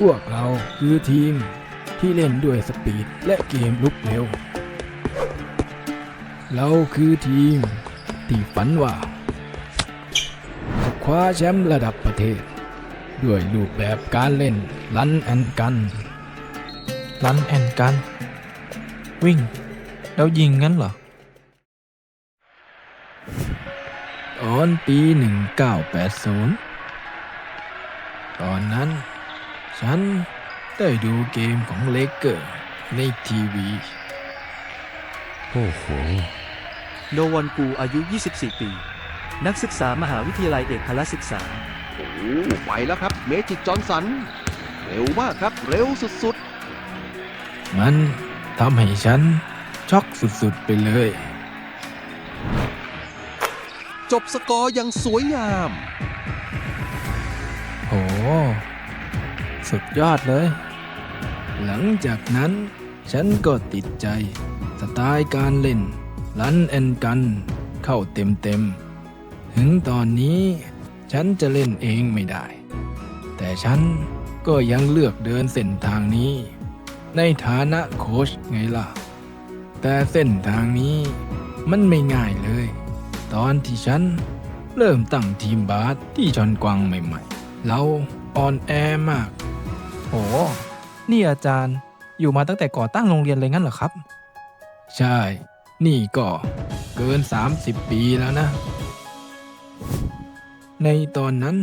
พวกเราคือทีมที่เล่นด้วยสปีดและเกมลุกเร็ว เราคือทีมที่ฝันว่าจะคว้าแชมป์ระดับประเทศ ด้วยรูปแบบการเล่นลันแอนกันรันแอนกัน วิ่ง แล้วยิงงั้นเหรอตอนปี 1980 ตอนนั้น ฉันได้ดูเกมของเลเกอร์ในทีวี โอ้โห โนวันกูอายุ 24 ปี นักศึกษามหาวิทยาลัยเอกพละศึกษา โอ้ไปแล้วครับ เมจิกจอห์นสัน เร็วมากครับ เร็วสุดมันทำให้ฉันช็อกสุดๆไปเลย ๆ จบสกอร์อย่างสวยงาม โห สุดยอดเลย หลังจากนั้นฉันก็ติดใจ สไตล์การเล่น ลันแอนกัน เข้าเต็มๆถึงตอนนี้ฉันจะเล่นเองไม่ได้ แต่ฉันก็ยังเลือกเดินเส้นทางนี้ ในฐานะโค้ชไงล่ะ แต่เส้นทางนี้มันไม่ง่ายเลย ตอนที่ฉันเริ่มตั้งทีมบาสที่ชอนกวางใหม่ๆ เราอ่อนแอมาก โห นี่อาจารย์อยู่มาตั้งแต่ก่อตั้งโรงเรียนเลยงั้นเหรอครับ ใช่ นี่ก็เกิน 30 ปีแล้วนะ ในตอนนั้น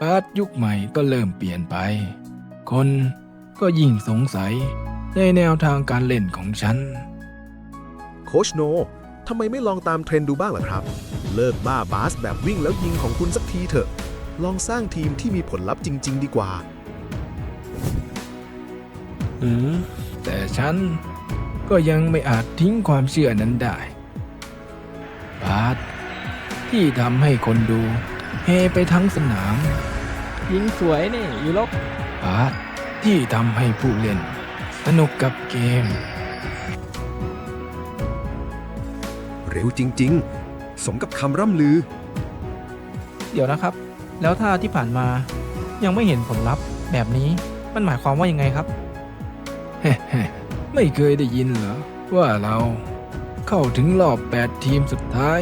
บาสยุคใหม่ก็เริ่มเปลี่ยนไป คนก็ยิ่งสงสัยในแนวทางการเล่นของฉัน โคชโน ทำไมไม่ลองตามเทรนด์ดูบ้างล่ะครับ เลิกบ้าบาสแบบวิ่งแล้วยิงของคุณสักทีเถอะ ลองสร้างทีมที่มีผลลัพธ์จริง ๆ ดีกว่า อืมแต่ฉันก็ยังไม่อาจทิ้งความเชื่อนั้นได้บาสที่ทำให้คนดูเฮไปทั้งสนามยิงสวยนี่ยูลบบาสที่ทำให้ผู้เล่น สนุกกับเกม เร็วจริง ๆ สมกับคำร่ำลือ เดี๋ยวนะครับ แล้วถ้าที่ผ่านมายังไม่เห็นผลลัพธ์แบบนี้มันหมายความว่ายังไงครับ ไม่เคยได้ยินเหรอ ว่าเราเข้าถึงรอบ 8 ทีมสุดท้าย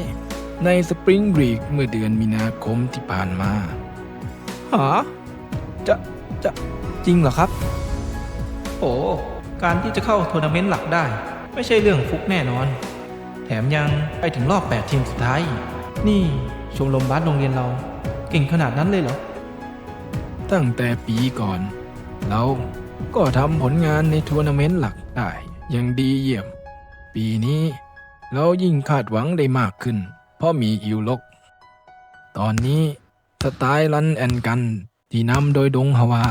ในสปริงบรีกเมื่อเดือนมีนาคมที่ผ่านมาหาจะจะจริงเหรอครับ โอ้ การที่จะเข้าทัวร์นาเมนต์หลักได้ ไม่ใช่เรื่องฟุกแน่นอน แถมยังไปถึงรอบ 8 ทีมสุดท้าย นี่ชมรมบาสโรงเรียนเรา เก่งขนาดนั้นเลยเหรอ ตั้งแต่ปีก่อน เรา ก็ทำผลงานในทัวร์นาเมนต์หลักได้อย่างดีเยี่ยม ปีนี้เรายิ่งคาดหวังได้มากขึ้น เพราะมีอิวลก ตอนนี้สไตล์รันแอนกันที่นำโดยดงฮาวา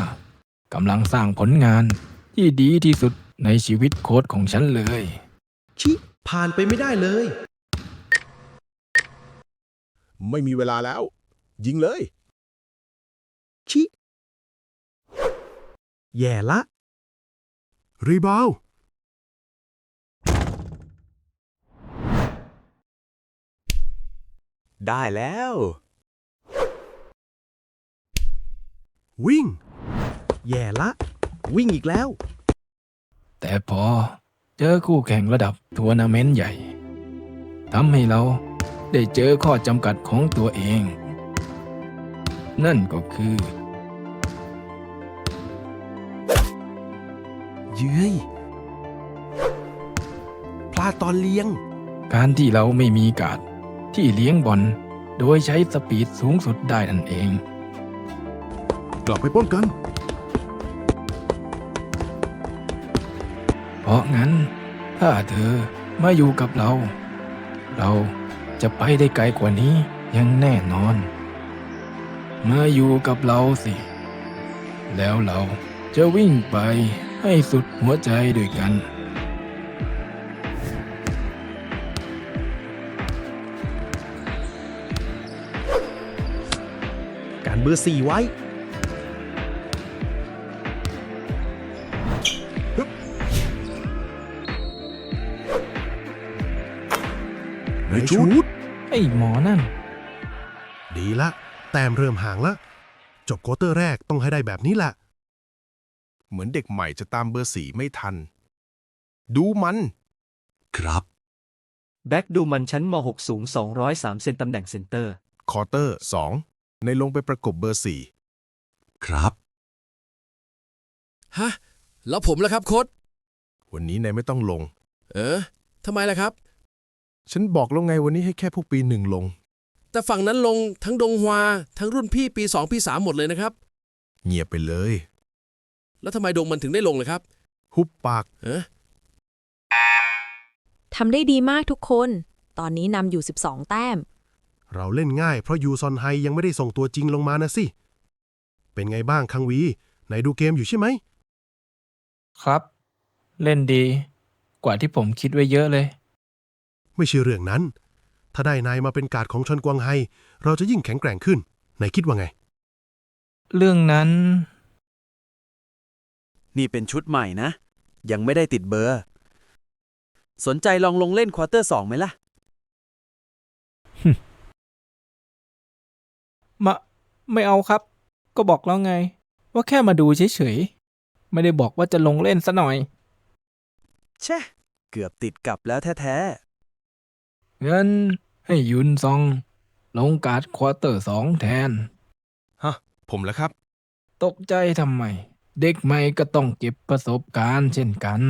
กำลังสร้างผลงานที่ดีที่สุดในชีวิตโค้ชของฉันเลย ชิ ผ่านไปไม่ได้เลย ไม่มีเวลาแล้ว ยิงเลย ชิ แย่ละ รีบาว ได้แล้ว วิ่ง แย่ละ วิ่งอีกแล้ว แต่พอเจอคู่แข่งระดับทัวร์นาเมนต์ใหญ่ทำให้เราได้เจอข้อจำกัดของตัวเอง นั่นก็คือ เย้ยพลาดตอนเลี้ยง การที่เราไม่มีการดที่เลี้ยงบอลโดยใช้สปีดสูงสุดได้นั่นเอง กลับไปป้องกัน เพราะงั้น ถ้าเธอมาอยู่กับเรา เราจะไปได้ไกลกว่านี้อยังแน่นอน มาอยู่กับเราสิ แล้วเราจะวิ่งไป ให้สุดหัวใจด้วยกัน การเบอร์สี่ไว้ฮึบในชุด ไอ้หมอนั่น ดีละ แต้มเริ่มห่างละ จบโควอเตอร์แรกต้องให้ได้แบบนี้แหละ เหมือนเด็กใหม่จะตามเบอร์สี่ไม่ทัน ดูมัน ครับ แบ็กดูมันชั้นม .6 สูง 203 เซนตำแหน่งเซนเตอร์ คอร์เตอร์ 2 ในลงไปประกบเบอร์สี่ครับ ฮะ แล้วผมล่ะครับโค้ดวันนี้นายไม่ต้องลง เออทำไมล่ะครับ ฉันบอกแล้วไงวันนี้ให้แค่พวกปีหนึ่งลง แต่ฝั่งนั้นลงทั้งดงฮวา ทั้งรุ่นพี่ปี2ปี3หมดเลยนะครับ เงียบไปเลย แล้วทำไมดงมันถึงได้ลงเลยครับหุบปากเออทำได้ดีมากทุกคน ตอนนี้นำอยู่ 12 แต้ม เราเล่นง่ายเพราะยูซอนไฮยังไม่ได้ส่งตัวจริงลงมานะสิ เป็นไงบ้างคังวี ไหนดูเกมอยู่ใช่ไหม ครับ เล่นดี กว่าที่ผมคิดไว้เยอะเลย ไม่ใช่เรื่องนั้น ถ้าได้นายมาเป็นการ์ดของชนกวางไฮ เราจะยิ่งแข็งแกร่งขึ้นนายคิดว่าไง เรื่องนั้น นี่เป็นชุดใหม่นะ ยังไม่ได้ติดเบอร์ สนใจลองลงเล่นควอเตอร์สองไหมล่ะ มา ไม่เอาครับ ก็บอกแล้วไง ว่าแค่มาดูเฉยๆ ไม่ได้บอกว่าจะลงเล่นซะหน่อยแช่ เกือบติดกับแล้วแท้งั้นให้ยุนซอง ลงการ์ดควอเตอร์สองแทนฮะผมแล้วครับ ตกใจทำไม เด็กใหม่ก็ต้องเก็บประสบการณ์เช่นกัน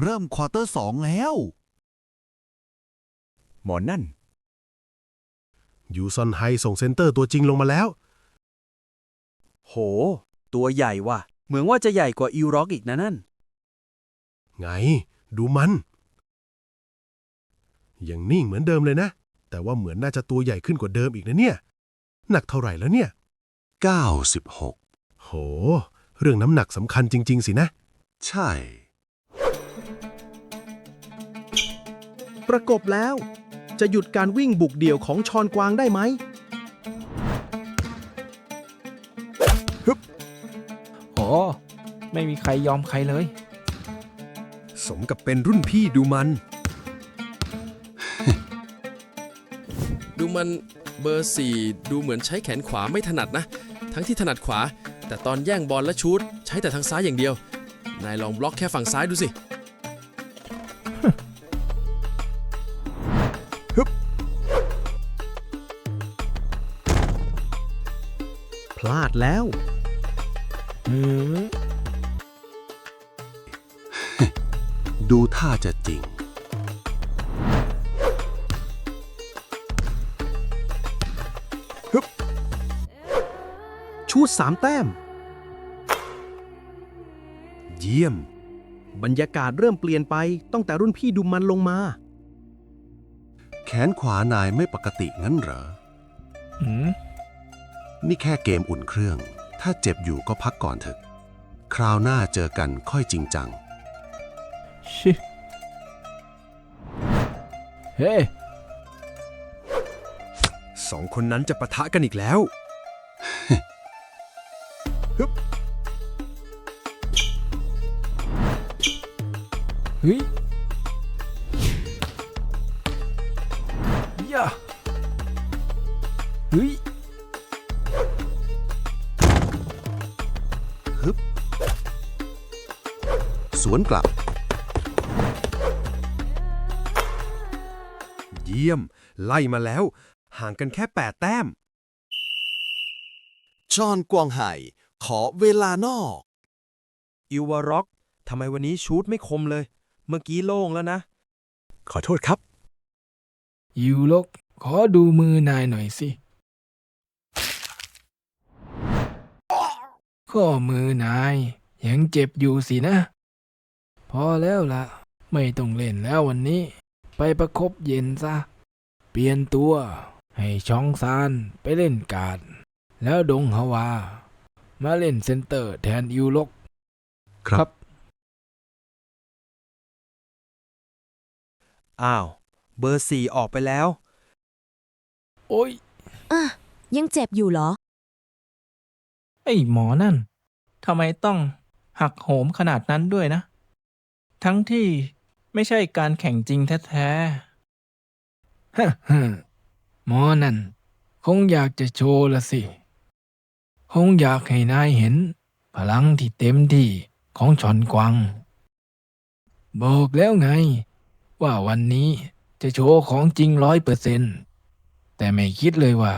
เริ่มควอเตอร์สองแล้วๆหมอนั่น ยูซอนไฮส่งเซนเตอร์ตัวจริงลงมาแล้ว โห ตัวใหญ่ว่ะ เหมือนว่าจะใหญ่กว่าอิวร็อกอีกนะนั่น ไง ดูมัน ยังนิ่งเหมือนเดิมเลยนะ แต่ว่าเหมือนน่าจะตัวใหญ่ขึ้นกว่าเดิมอีกนะเนี่ย หนักเท่าไหร่แล้วเนี่ย 96 โห เรื่องน้ำหนักสำคัญจริง ๆ สินะ ใช่ ประกบแล้ว จะหยุดการวิ่งบุกเดี่ยวของชอนกวางได้ไหม โอ้ไม่มีใครยอมใครเลย สมกับเป็นรุ่นพี่ดูมัน ดูมันเบอร์4ดูเหมือนใช้แขนขวาไม่ถนัดนะ ทั้งที่ถนัดขวา แต่ตอนแย่งบอลและชูตใช้แต่ทางซ้ายอย่างเดียว นายลองบล็อกแค่ฝั่งซ้ายดูสิพลาดแล้วหือดูท่าจะจริง ชูดสามแต้ม เยี่ยม บรรยากาศเริ่มเปลี่ยนไปตั้งแต่รุ่นพี่ดูมันลงมา แขนขวานายไม่ปกติงั้นเหรอหืม นี่แค่เกมอุ่นเครื่อง ถ้าเจ็บอยู่ก็พักก่อนเถอะ คราวหน้าเจอกันค่อยจริงจัง ชิเฮ้ สองคนนั้นจะปะทะกันอีกแล้ว เฮ้ยย่าเฮ้ยสวนกลับ เยี่ยม ไล่มาแล้ว ห่างกันแค่ 8 แต้ม จอห์นกวางไห่ ขอเวลานอก อิวร็อก ทำไมวันนี้ชูตไม่คมเลย เมื่อกี้โล่งแล้วนะ ขอโทษครับ ยูลกขอดูมือนายหน่อยสิ ข้อมือนายยังเจ็บอยู่สินะ พอแล้วล่ะไม่ต้องเล่นแล้ววันนี้ ไปประคบเย็นซะ เปลี่ยนตัว ให้ช่องซานไปเล่นการดแล้วดงฮาวา มาเล่นเซนเตอร์แทนยูลกครับ อ้าว เบอร์สี่ออกไปแล้ว โอ้ย อะยังเจ็บอยู่เหรอ ไอ้หมอนั่นทำไมต้องหักโหมขนาดนั้นด้วยนะ ทั้งที่ไม่ใช่การแข่งจริงแท้ฮ่าฮ่าหมอนั่น คงอยากจะโชว์ละสิ คงอยากให้นายเห็น พลังที่เต็มที่ของชอนกวางบอกแล้วไง ว่าวันนี้จะโชว์ของจริงร้อยเปอร์เซนแต่ไม่คิดเลยว่า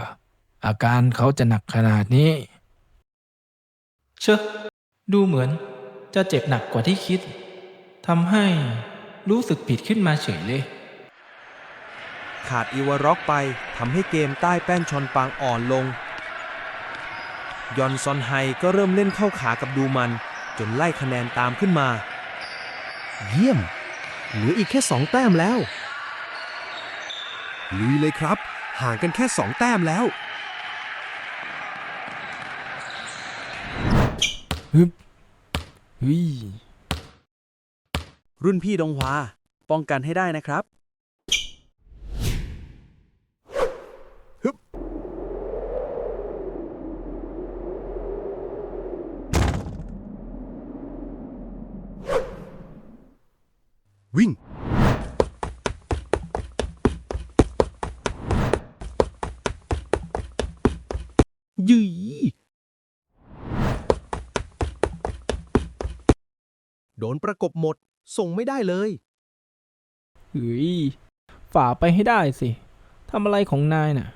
อาการเขาจะหนักขนาดนี้ เชอะดูเหมือนจะเจ็บหนักกว่าที่คิดทำให้รู้สึกผิดขึ้นมาเฉยเลย ขาดอีวาร็อกไปทำให้เกมใต้แป้นชอนปางอ่อนลง ยอนซอนไฮก็เริ่มเล่นเข้าขากับดูมัน จนไล่คะแนนตามขึ้นมา เยี่ยม เหลืออีกแค่สองแต้มแล้ว ลุยเลยครับ ห่างกันแค่ 2 แต้มแล้วฮึบวิรุ่นพี่ดงฮวาป้องกันให้ได้นะครับ วิ่ง ยืยโดนประกบหมด ส่งไม่ได้เลย เฮ้ย ฝ่าไปให้ได้สิ ทำอะไรของนายน่ะ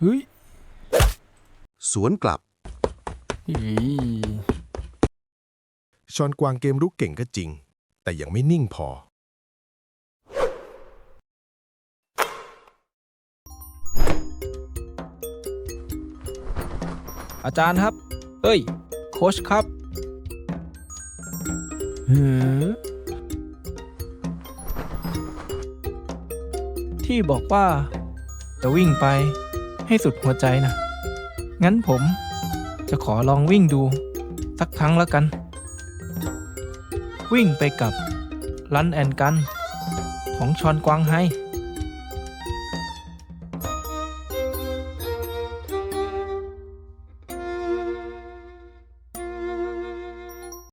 เฮ้ยสวนกลับ เฮ้ยชอนกวางเกมรุกเก่งก็จริง แต่ยังไม่นิ่งพอ อาจารย์ครับ เอ้ย โค้ชครับหือที่บอกว่า จะวิ่งไปให้สุดหัวใจนะ งั้นผมจะขอลองวิ่งดู สักครั้งแล้วกัน วิ่งไปกับรันแอนกัน ของชอนกวางไฮ